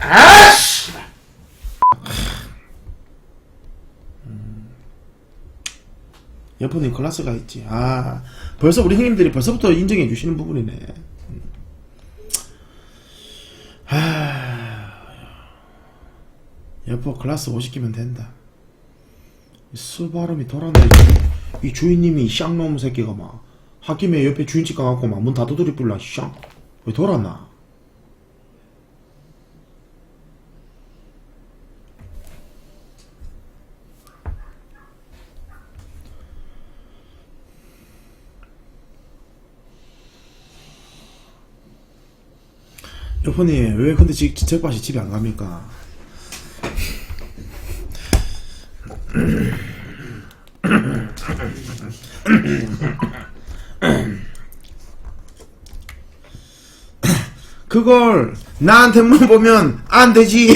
아씨! 여포님 클라스가 있지. 아, 벌써 우리 형님들이 벌써부터 인정해 주시는 부분이네. 음. 아, 여포 클라스 50개면 된다. 이 수바람이 돌았네. 이, 이 주인님이 쌍놈 새끼가 막 학김에 옆에 주인집 가갖고 막 문 다 두드리 불라 쌍. 왜 돌았나? 여포님 왜 근데 지, 지책밭이 집에 안 갑니까? 그걸 나한테 물어보면 안 되지.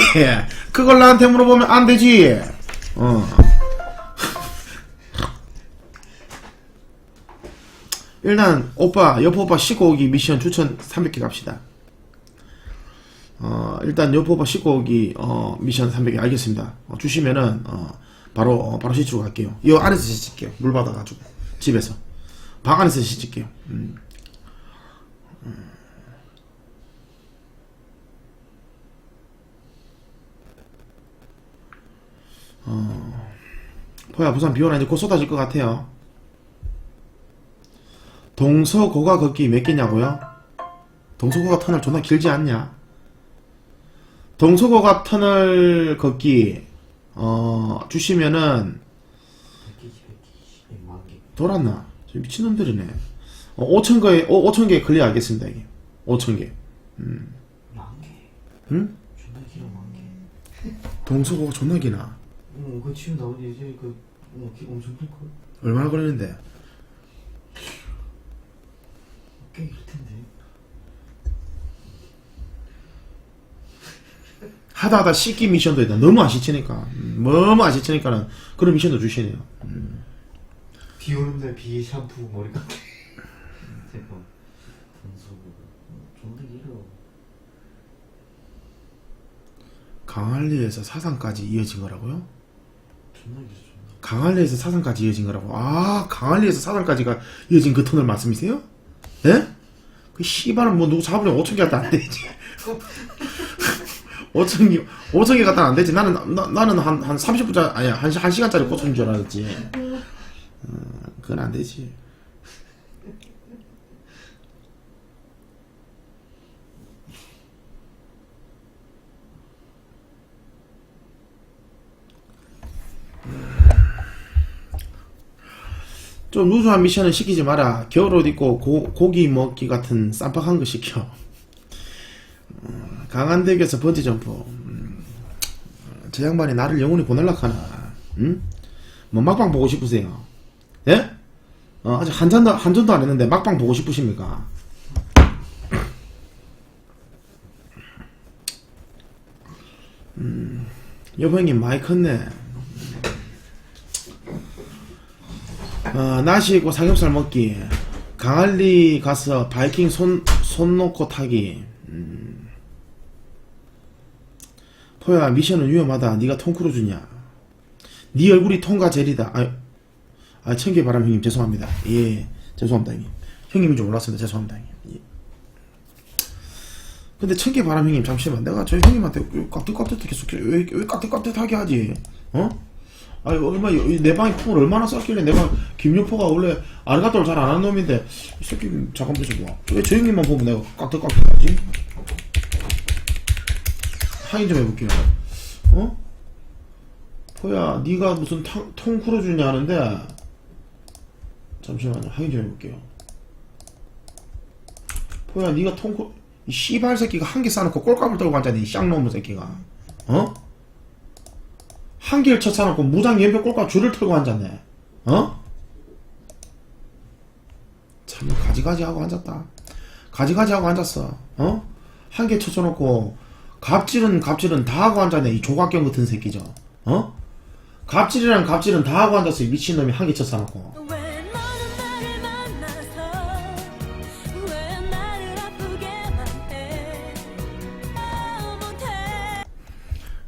그걸 나한테 물어보면 안 되지. 어. 일단 오빠 여포 오빠 씻고 오기 미션 추천 300개 갑시다. 어, 일단 씻고 오기 어, 미션 300개 알겠습니다. 어, 주시면은 어, 바로 어, 바로 씻으러 갈게요. 이 안에서 씻을게요. 물 받아가지고 집에서 방 안에서 씻을게요. 음. 포야 부산 비오나 이제 곧 쏟아질 것 같아요. 동서고가 걷기 몇 개냐고요? 동서고가 터널 존나 길지 않냐? 동서고가 터널 걷기 어 주시면은 돌았나? 저 미친놈들이네. 어, 5천 개에 어, 5천 개 클리어 하겠습니다 이게. 5천 개. 만개 응? 존나 길어 만개 동서고가 존나 기나. 어 그거 지금 나오지 이제 그 어, 기 엄청 클 걸 얼마나 걸리는데? 꽤 길 텐데 하다 하다 씻기 미션도 있다. 너무. 음, 너무 안 씻으니까는 그런 미션도 주시네요. 비 오는데 비 샴푸 머리 감기 대박 단소고 존나 길어 강할리에서 사상까지 이어진 거라고요? 존나 길어 존나 강할리에서 사상까지 이어진 거라고. 아, 강할리에서 사상까지가 이어진 그 터널 말씀이세요? 예? 그 씨발은 뭐 누구 잡으려면 5천 개 갖다 안 되지. 5천 개, 5천 개 갖다 안 되지. 나는, 나, 나는 한, 한 30분짜리, 아니, 한, 시- 한 시간짜리 꽂은 줄 알았지. 어, 그건 안 되지. 좀 루즈한 미션은 시키지 마라. 겨울옷 입고 고, 고기 먹기 같은 쌈박한 거 시켜. 어, 강한 덱에서 번지 점프. 음, 저 양반이 나를 영원히 보낼락 하나. 응? 뭐 막방 보고 싶으세요? 예? 어, 아직 한 잔도 한 잔도 안 했는데 막방 보고 싶으십니까? 음, 여보 형님 많이 컸네. 어, 나시 있고 삼겹살 먹기 강할리 가서 바이킹 손, 손 놓고 타기 음. 포야 미션은 위험하다. 네가 톰크루즈냐? 네 얼굴이 톰과 젤이다. 아, 아 청계바람 형님 죄송합니다. 예. 죄송합니다 형님. 형님인 줄 몰랐습니다. 죄송합니다 형님. 예. 근데 청계바람 형님 잠시만. 내가 저 형님한테 왜 깍듯깍듯하게 계속 왜, 왜 깍듯깍듯하게 하지? 어? 아니 얼마 내 방에 품을 얼마나 썼길래 내가 김유포가 원래 아르가토를 잘 안 하는 놈인데 이 새끼 잠깐 보자 봐왜 저 형님만 보면 내가 깍듯깍듯하지? 확인 좀 해볼게요 어? 포야 네가 무슨 탕, 통 크루즈냐 하는데 잠시만요 확인 좀 해볼게요 포야 네가 통 크루 이 씨발 새끼가 한 개 싸놓고 꼴값을 떨고 이 쌍놈의 새끼가 어? 한 개를 쳐 싸놓고 무장 연병 꼴값 줄을 털고 앉았네 어? 참 가지가지 하고 앉았다 가지가지 하고 앉았어 어? 한 개 쳐쳐놓고 갑질은 갑질은 다 하고 앉았네. 이 조각경 같은 새끼죠. 어? 갑질이랑 갑질은 다 하고 앉았어 이 미친놈이 한개 쳐싸놓고.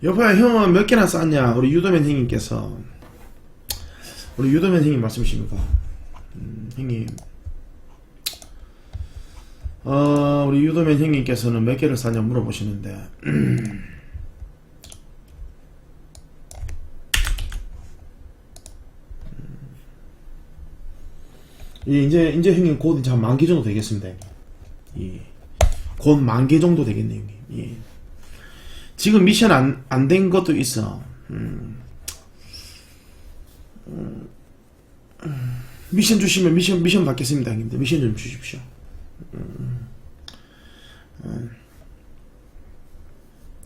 여파야 형은 몇 개나 쌌냐? 우리 유도맨 형님께서. 우리 유도맨 형님 말씀이십니까? 음, 형님 어 우리 유도맨 형님께서는 몇 개를 쌌냐 물어보시는데 예, 이제 이제 형님 곧 이제 한만개 정도 되겠습니다. 예. 곧만 개 정도 되겠네요, 형님. 예. 지금 미션 안 안 된 것도 있어. 음. 음. 음. 미션 주시면 미션 미션 받겠습니다, 형님들. 미션 좀 주십시오.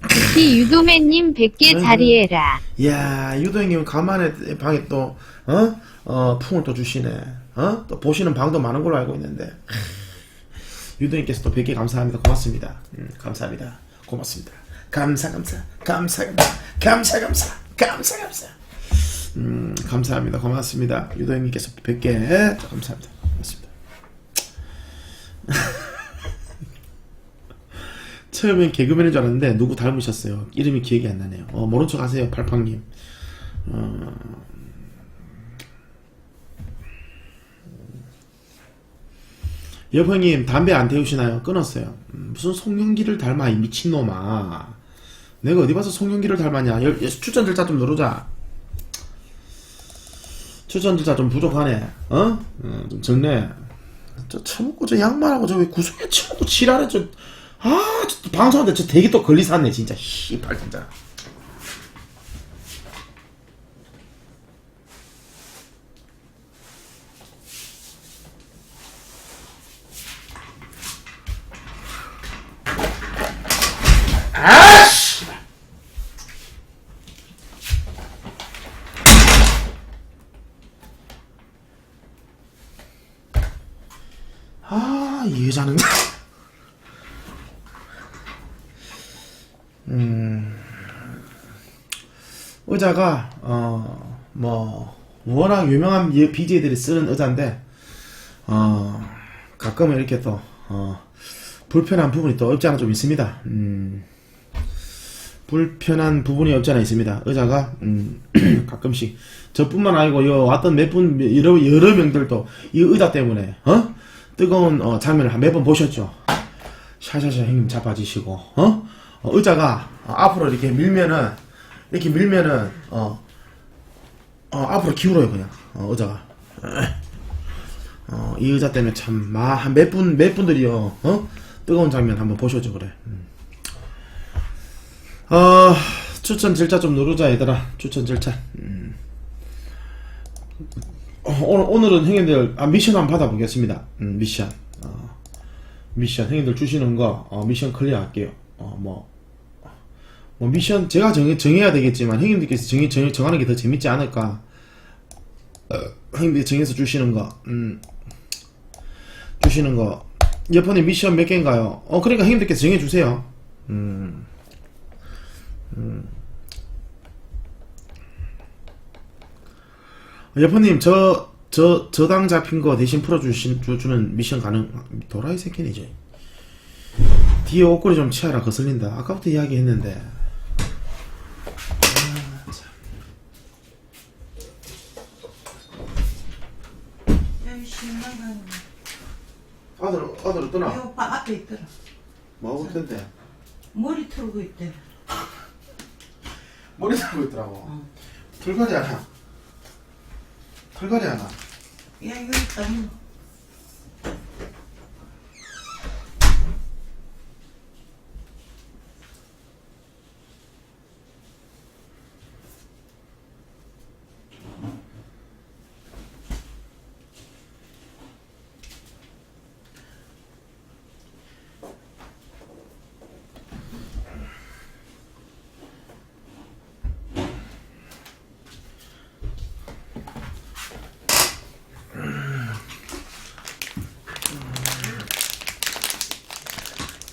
혹시 유도맨님 100개 자리해라. 야 유도형님 가만히 방에 또, 어? 어, 풍을 또 주시네. 어? 또 보시는 방도 많은 걸로 알고 있는데. 유도님께서 또 100개 감사합니다. 고맙습니다. 음, 감사합니다. 고맙습니다. 감사, 감사, 감사, 감사, 감사, 감사, 감사, 감사. 음, 감사합니다. 고맙습니다. 유도님께서 100개. 감사합니다. 고맙습니다. 처음엔 개그맨인 줄 알았는데 누구 닮으셨어요. 이름이 기억이 안 나네요. 어, 모른 척 하세요, 팔팡님. 어... 여보님 담배 안 태우시나요? 끊었어요. 음, 무슨 송영기를 닮아 이 미친놈아. 내가 어디 봐서 송영기를 닮았냐? 여- 여- 추천 절차 좀 누르자. 추천 절차 좀 부족하네. 어? 어, 좀 적네. 저 처먹고 저 양말하고 저 왜 구석에 처먹고 지랄해 저. 아, 저 방송하는데 저 되게 또 걸리샀네 진짜. 씨발 진짜. 아씨. 아, 이 여자는. 음, 의자가, 어, 뭐, 워낙 유명한 BJ들이 쓰는 의자인데, 어, 가끔은 이렇게 또, 어, 불편한 부분이 또 없지 않아 좀 있습니다. 음, 불편한 부분이 없지 않아 있습니다. 의자가, 음, 가끔씩, 저뿐만 아니고, 여 왔던 몇 분, 여러, 여러 명들도 이 의자 때문에, 어? 뜨거운, 어, 장면을 몇 번 보셨죠? 샤샤샤 형님 자빠지시고, 어? 어, 의자가 어, 앞으로 이렇게 밀면은, 이렇게 밀면은, 어, 어, 앞으로 기울어요, 그냥, 어, 의자가. 어, 이 의자 때문에 참, 마, 한몇 분, 몇 분들이요, 어? 뜨거운 장면 한번 보셔죠, 그래. 음. 어, 추천 절차 좀 누르자, 얘들아. 추천 절차. 음. 어, 오늘, 오늘은 형님들, 아, 미션 한번 받아보겠습니다. 음, 미션. 어, 미션, 형님들 주시는 거, 어, 미션 클리어 할게요. 어, 뭐, 뭐, 미션, 제가 정, 정해야 되겠지만, 형님들께서 정해, 정, 정하는 게 더 재밌지 않을까. 어, 형님들이 정해서 주시는 거, 음, 주시는 거. 여폰에 미션 몇 개인가요? 어, 그러니까 형님들께서 정해주세요. 음, 음. 여포님 저, 저, 저당 잡힌 거 대신 풀어주신, 주, 주는 미션 가능, 도라이 새끼네, 이제. 뒤에 옷걸이 좀 치아라, 거슬린다. 아까부터 이야기 했는데. 여기 신나가는 아들 이 떠나. 오빠 앞에 있더라 뭐하고 있던데? 머리 털고 있대 머리 들고 있더라고. 어. 털갈이 하나. 털갈이 하나. 야 이거 있다 뭐.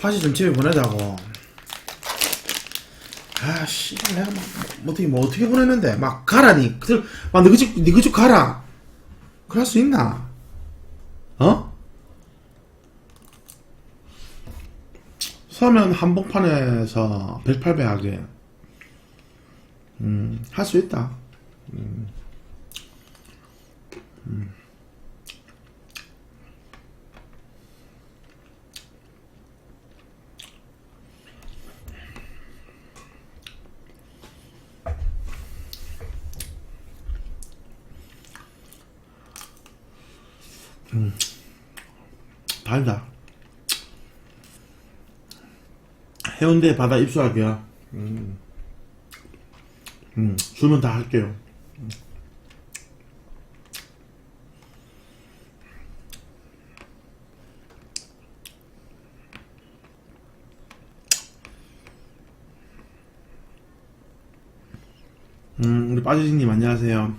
파시 좀 집에 보내자고. 아, 씨, 내가 막, 뭐 어떻게, 뭐 어떻게 보냈는데. 막 가라니. 그들, 막 너희 집, 너희 집 가라. 그럴 수 있나? 어? 서면 한복판에서 108배 하게. 음, 할 수 있다. 음, 달다. 해운대 바다 입수할게요. 음, 음, 주문 다 할게요. 음, 우리 빠지신님 안녕하세요.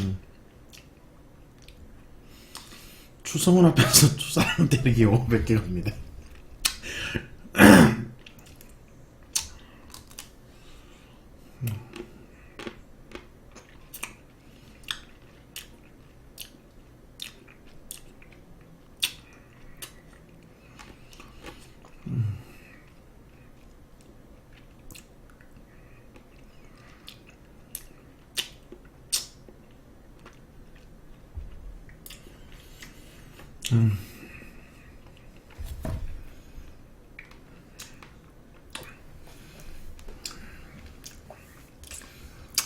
음. 추성훈 앞에서 추사람 때리기 500개 갑니다.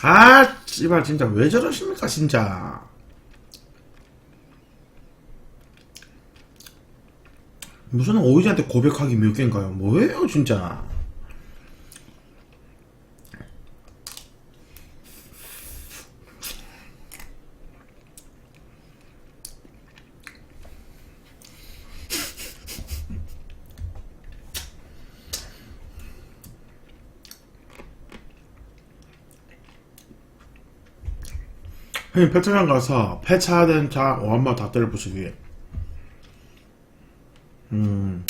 아, 씨발, 진짜 왜 저러십니까, 진짜. 무슨 오이지한테 고백하기 몇 개인가요? 뭐예요, 진짜. 형님, 폐차장 가서 폐차된 차 오한마 다 때려 부수기. 음.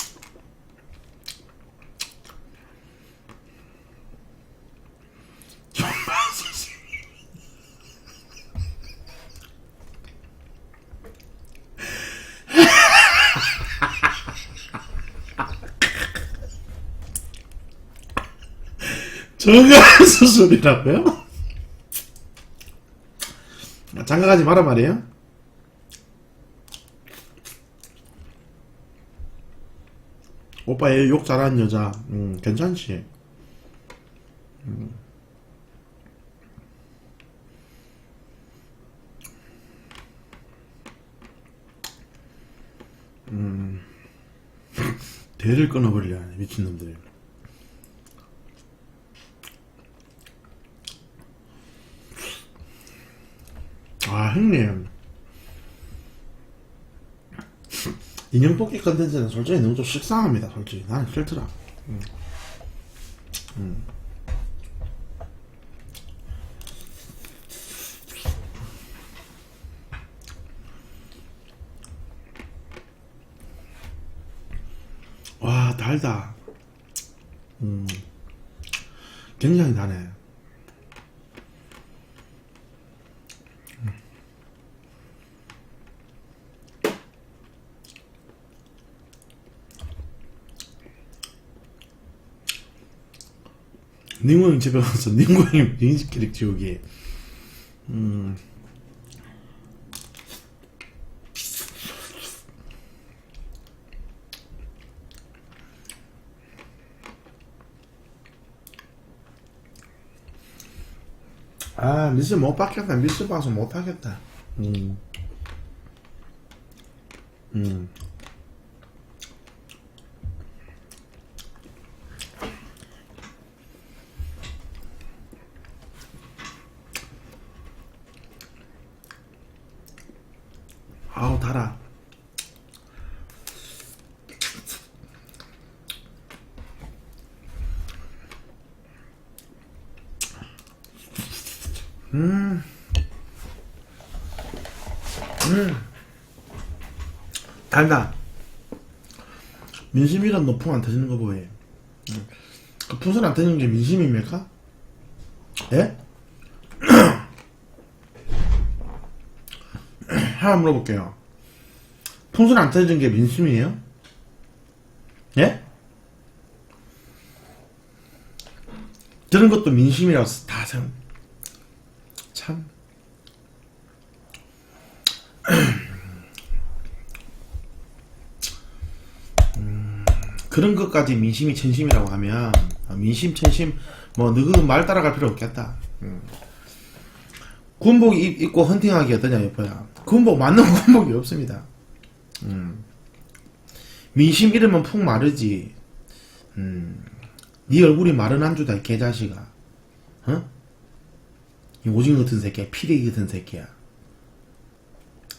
정가 수술이라고요? 장가가지 마라 말이에요? 오빠 얘 욕 잘하는 여자 음 괜찮지 음. 음. 대를 끊어버리려 미친놈들 아 형님 인형 뽑기 컨텐츠는 솔직히 너무 좀 식상합니다 솔직히 나는 싫더라 음. 음. 와 달다 음. 굉장히 다네 지우기 음. 아 미스 못 받겠다 미스 봐서 못 하겠다 음. 음. 아우 달아 음. 음. 달다 민심이란 높음 안 터지는 거 음. 그 풍선 안 터지는 게 민심입니까? 예? 하나 물어볼게요. 풍선 안 터진 게 민심이에요? 예? 들은 것도 민심이라고 다 생, 참. 음, 그런 것까지 민심이 천심이라고 하면 아, 민심 천심 뭐 누구 말 따라갈 필요 없겠다. 음. 군복 입고 헌팅하기 어떠냐 예뻐야. 군복 맞는 군복이 없습니다. 음. 민심 이러면 푹 마르지. 음. 네 얼굴이 마른 안주다 이 개자식아. 어? 이 오징어 같은 새끼야, 피레기 같은 새끼야.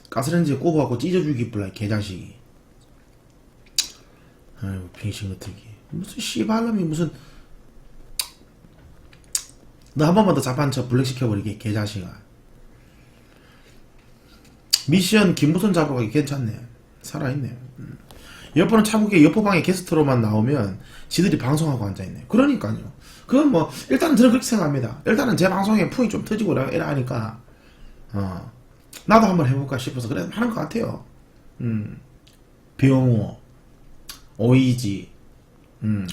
가스레인지에 꼽아갖고 찢어주기 이 개자식이. 아이고 빙신 같은 게 무슨 씨발놈이 무슨 너 한 번만 더 자판 쳐 블랙 시켜버리게 개자식아. 미션 김무선 잡으러 가기 괜찮네. 살아있네. 음. 여포는 참고게 여포방에 게스트로만 나오면 지들이 방송하고 앉아있네. 그러니까요. 그건 뭐, 일단은 저는 그렇게 생각합니다. 일단은 제 방송에 풍이 좀 터지고 이라 하니까, 어, 나도 한번 해볼까 싶어서 그래 하는 것 같아요. 음, 병호, 오이지, 음,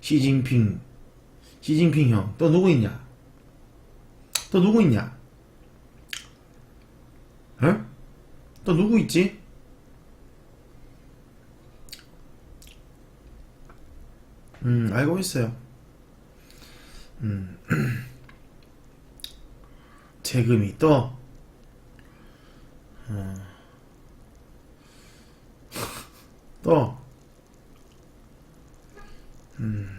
시진핑, 시진핑 형, 또 누구 있냐? 또 누구 있냐? 에? 또 누구 있지? 음, 알고 있어요. 음, 재금이 또, 어, 또, 음,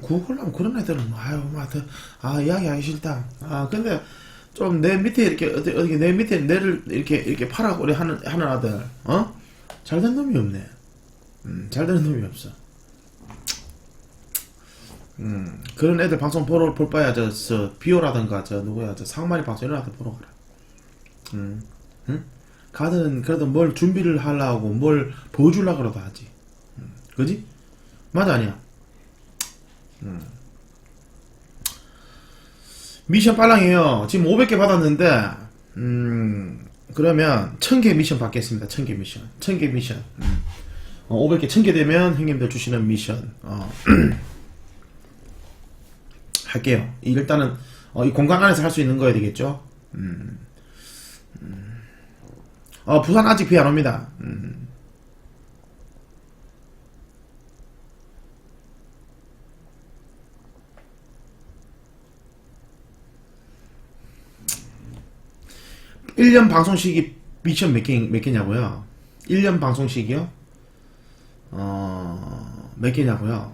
구글하면 그런 애들은, 뭐, 아유, 막, 더, 아, 이야기 하기 싫다. 아, 근데, 좀 내 밑에 이렇게, 어디, 어디, 내 밑에 내를 이렇게, 이렇게 파라고리 하는, 하는 아들, 어? 잘된 놈이 없네. 음, 잘 되는 놈이 없어. 음, 그런 애들 방송 보러 볼 바야 저, 저 비오라든가 저 누구야 저 상만이 방송 이런 애들 보러 가라. 음, 응? 가든 그래도 뭘 준비를 하려고 뭘 보여주려고 그러도 하지. 음, 그지? 맞아 아니야. 음. 미션 빨랑이에요. 지금 500개 받았는데 음, 그러면 1000개 미션 받겠습니다. 1000개 미션. 1000개 미션. 음. 어, 500개 1000개 되면 형님들 주시는 미션 어, 할게요. 이 일단은 어, 이 공간 안에서 할 수 있는 거야 되겠죠? 음. 음. 어, 부산 아직 비 안 옵니다. 음. 일년 방송 시기 미션 몇 개, 몇 개냐고요? 1년 방송 시기요? 어, 몇 개냐고요?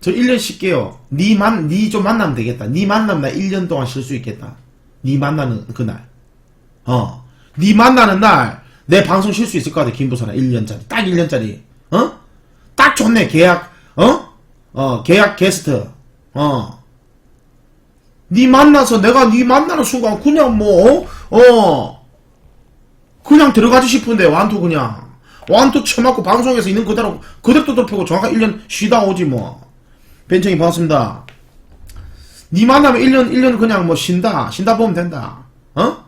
저 1년 쉴게요. 니 만, 니 좀 만나면 되겠다. 니 만나면 나 1년 동안 쉴 수 있겠다. 니 만나는 그날. 어. 니 만나는 날, 내 방송 쉴 수 있을 것 같아, 김부선아. 1년짜리. 딱 1년짜리. 어? 딱 좋네, 계약. 어? 어, 계약 게스트. 어. 니 만나서 내가 니 만나는 순간 그냥 뭐, 어? 어. 그냥 들어가지 싶은데, 완투 그냥. 완투 쳐맞고 방송에서 있는 그대로, 그대로 뜯어펴고 정확하게 1년 쉬다 오지 뭐. 벤청이 반갑습니다. 니 만나면 1년, 1년 그냥 뭐 쉰다. 쉰다 보면 된다. 어?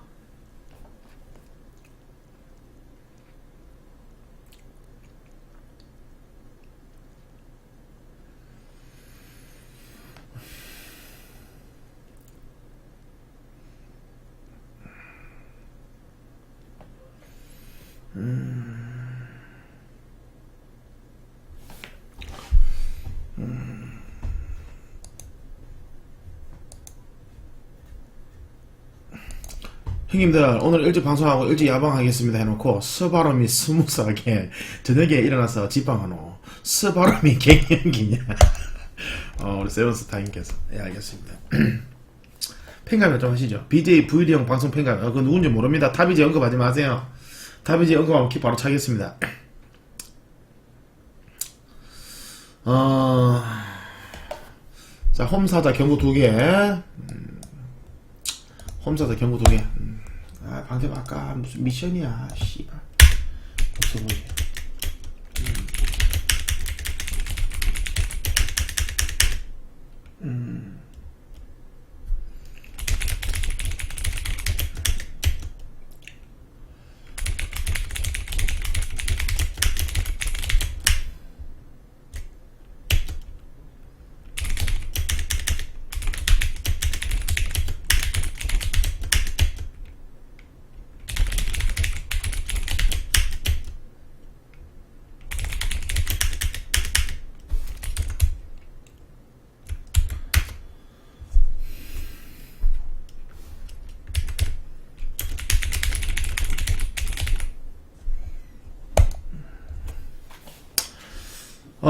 형님들 오늘 일찍 방송하고 일찍 야방하겠습니다 해놓고 스바람이 스무스하게 저녁에 일어나서 집방하노. 스바람이 갱년기냐. 어 우리 세븐스타인께서. 예 알겠습니다. 팬가면 좀 하시죠. BJ VD 형 방송 팬가면 어, 그 누군지 모릅니다. 타비지 언급하지 마세요. 타비지 언급하면 키 바로 차겠습니다. 어... 자 홈사자 경고 두개. 음, 홈사자 경고 두개. 음. 아 방금 아까 무슨 미션이야 씨발. 없어 보이네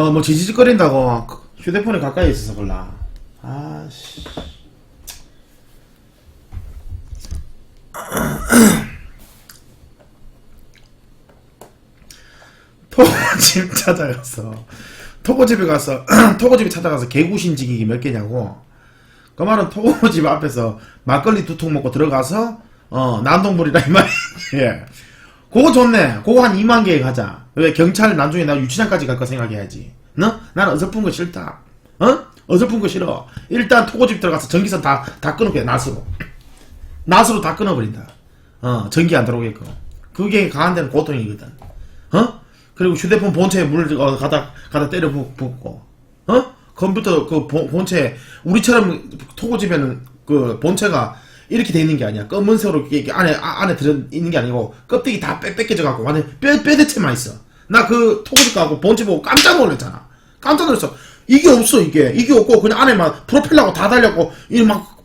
어, 뭐, 지지직거린다고 휴대폰에 가까이 있어서 몰라. 아씨. 토고집 찾아가서, 토고집에 가서, 토고집에 찾아가서 개구신지기 몇 개냐고. 그 말은 토고집 앞에서 막걸리 두 통 먹고 들어가서, 어, 난동불이다, 이 말이지. 예. 그거 좋네. 그거 한 2만 개 가자. 왜 경찰 나중에 나 유치장까지 갈 거 생각해야지. 너? 나는 어설픈 거 싫다. 어? 어설픈 거 싫어. 일단 토고집 들어가서 전기선 다, 다 끊어버려, 낫으로. 낫으로 다 끊어버린다. 어, 전기 안 들어오게끔. 그게 강한 데는 고통이거든. 어? 그리고 휴대폰 본체에 물, 어, 가다, 가다 때려 붓- 붓고. 어? 컴퓨터 그 본- 본체, 우리처럼 토고집에는 그 본체가 이렇게 돼 있는 게 아니야. 검은색으로 이렇게 안에, 아- 안에 들어 있는 게 아니고, 껍데기 다 빼, 뺏겨져 갖고, 완전 뼈, 뼈대체만 있어. 나 그 토고집 가고 본체 보고 깜짝 놀랐잖아. 깜짝 놀랐어. 이게 없어, 이게. 이게 없고, 그냥 안에 막 프로펠러가 다 달렸고, 이 막,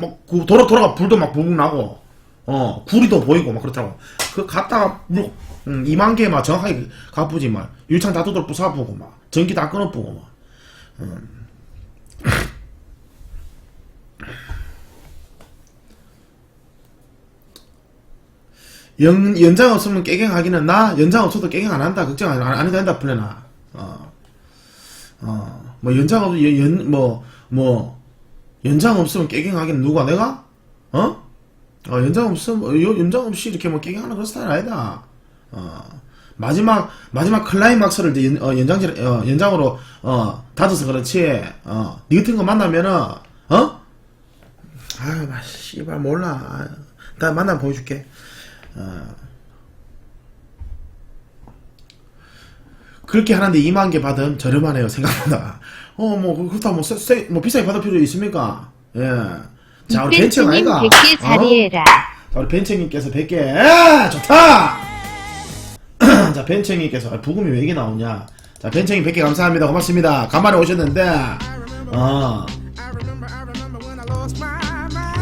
막, 그 돌아, 돌아가 불도 막 붕 나고, 어, 구리도 보이고, 막 그렇다고. 그 갔다가, 물, 음, 2만 개 막 정확하게 가쁘지, 막. 유창 다 두들 부숴보고, 막. 전기 다 끊어보고, 막. 연, 연장 없으면 깨갱하기는 나 연장 없어도 깨갱 안 한다 걱정 안, 안 된다 플래나 어. 어. 뭐 연장 없 연, 뭐, 뭐, 연장 없으면 깨갱하기는 누가 내가? 어? 어, 연장 없으면, 어, 연- 연장 없이 이렇게 뭐 깨갱하는 그런 스타일 아니다. 어. 마지막, 마지막 클라이막스를 연, 어, 연장, 어, 연장으로, 어, 닫아서 그렇지, 어, 니 같은 거 만나면은, 어? 아유, 마, 씨발, 몰라. 나 만나면 보여줄게. 그렇게 하는데 2만 개 받으면 저렴하네요 생각보다. 어 뭐 그렇다. 뭐, 세, 세, 뭐 비싸게 받을 필요 있습니까? 예. 자 우리 이벤트님 아이가. 100개 자리해라. 자, 우리 벤츠님께서 100개. 아, 좋다! 자 벤츠님께서 아, 부금이 왜 이게 나오냐? 자 벤츠님 100개 감사합니다. 고맙습니다. 간만에 오셨는데. 어.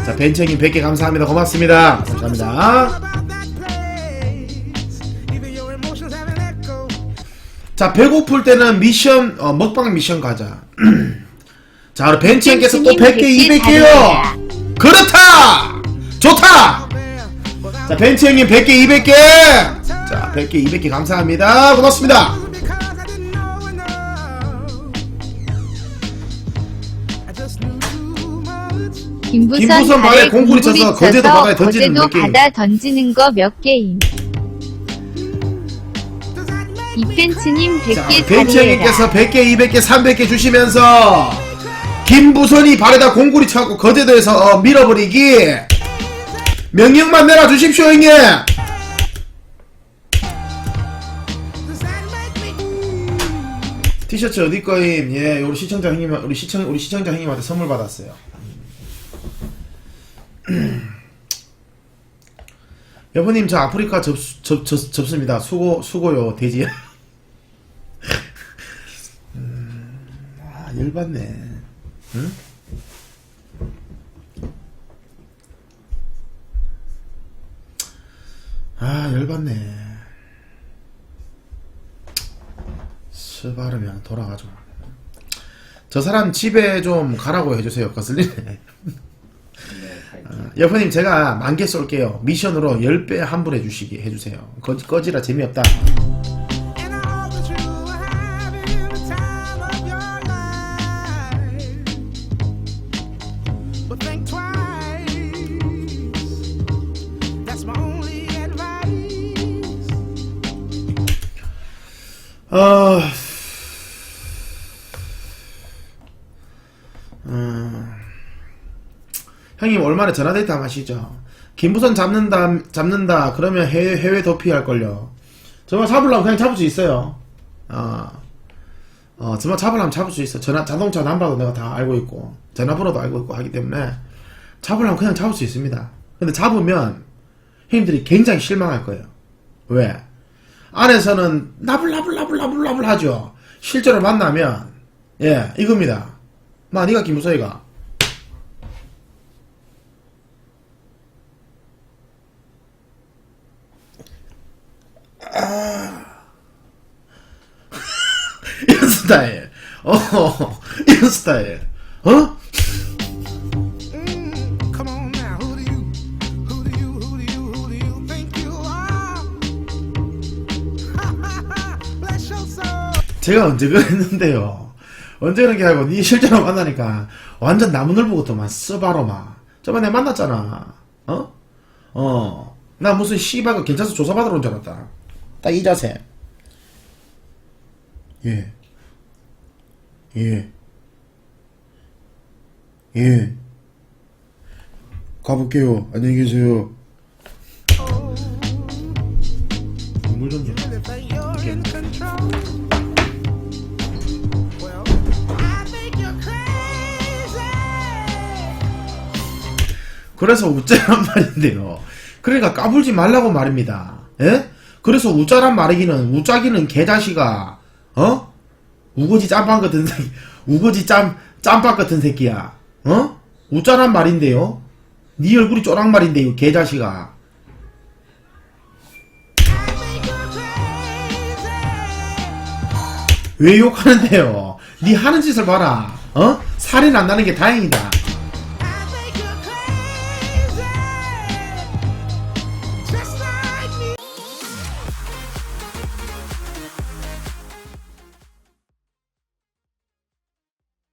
자 벤츠님 100개 감사합니다. 고맙습니다. 감사합니다 자 배고플 때는 미션 어, 먹방 미션 가자. 자 우리 벤츠님께서 또 100개 200개요! 그렇다! 좋다! 자 벤츠 형님 100개 200개! 자 100개 200개 감사합니다. 고맙습니다. 김부선, 김부선 발에 공구리 쳐서 거제도 바다에 던지는 거제도 느낌. 바다 던지는 거몇 개임. 이펜츠님 자 100개 벤츠 자리해라. 형님께서 100개 200개 300개 주시면서 김부선이 발에다 공구리 쳐갖고 거제도에서 어, 밀어버리기 명령만 내려 주십시오 형님 티셔츠 어디 거임? 예, 우리 시청자 형님, 우리 시청, 우리 시청자 형님한테 선물 받았어요. 여보님, 저 아프리카 접, 접, 접, 접습니다. 수고, 수고요, 돼지. 음, 아, 열받네. 응? 아, 열받네. 스바르면 돌아가죠. 저 사람 집에 좀 가라고 해주세요. 거슬리네. 어, 여포님 제가 만개 쏠게요. 미션으로 10배 환불해 주시기 해주세요. 거, 꺼지라 재미없다. 어... 음... 형님 얼마나 전화데이트 하시죠? 김부선 잡는다 잡는다 그러면 해외 해외 도피 할 걸요. 정말 잡으려면 그냥 잡을 수 있어요. 어, 어 정말 잡으려면 잡을 수 있어. 전화 자동차 남바도 내가 다 알고 있고 전화번호도 알고 있고 하기 때문에 잡으려면 그냥 잡을 수 있습니다. 근데 잡으면 형님들이 굉장히 실망할 거예요. 왜? 안에서는 나불나불나불나불나불 하죠. 실제로 만나면 예 이겁니다. 마 니가 김무서이가 아. 이래서 스타일. 어, 이런 스타일. 어? 제가 언제 그랬는데요. 언제 그런 게 아니고, 니 실제로 만나니까, 완전 나무늘 보고도만 쓰바로마. 저번에 만났잖아. 어? 어. 나 무슨 씨발가 괜찮아서 조사받으러 온 줄 알았다. 딱 이 자세. 예. 예. 예. 가볼게요. 안녕히 계세요. 물좀 줘. 그래서 우짜란 말인데요. 그러니까 까불지 말라고 말입니다. 예? 그래서 우짜란 말이기는 우짜기는 개자식아, 어? 우거지 짬밥 같은 새끼, 우거지 짬 짬밥 같은 새끼야, 어? 우짜란 말인데요. 네 얼굴이 쪼락 말인데요, 개자식아. 왜 욕하는데요? 네 하는 짓을 봐라, 어? 살이 안 나는 게 다행이다.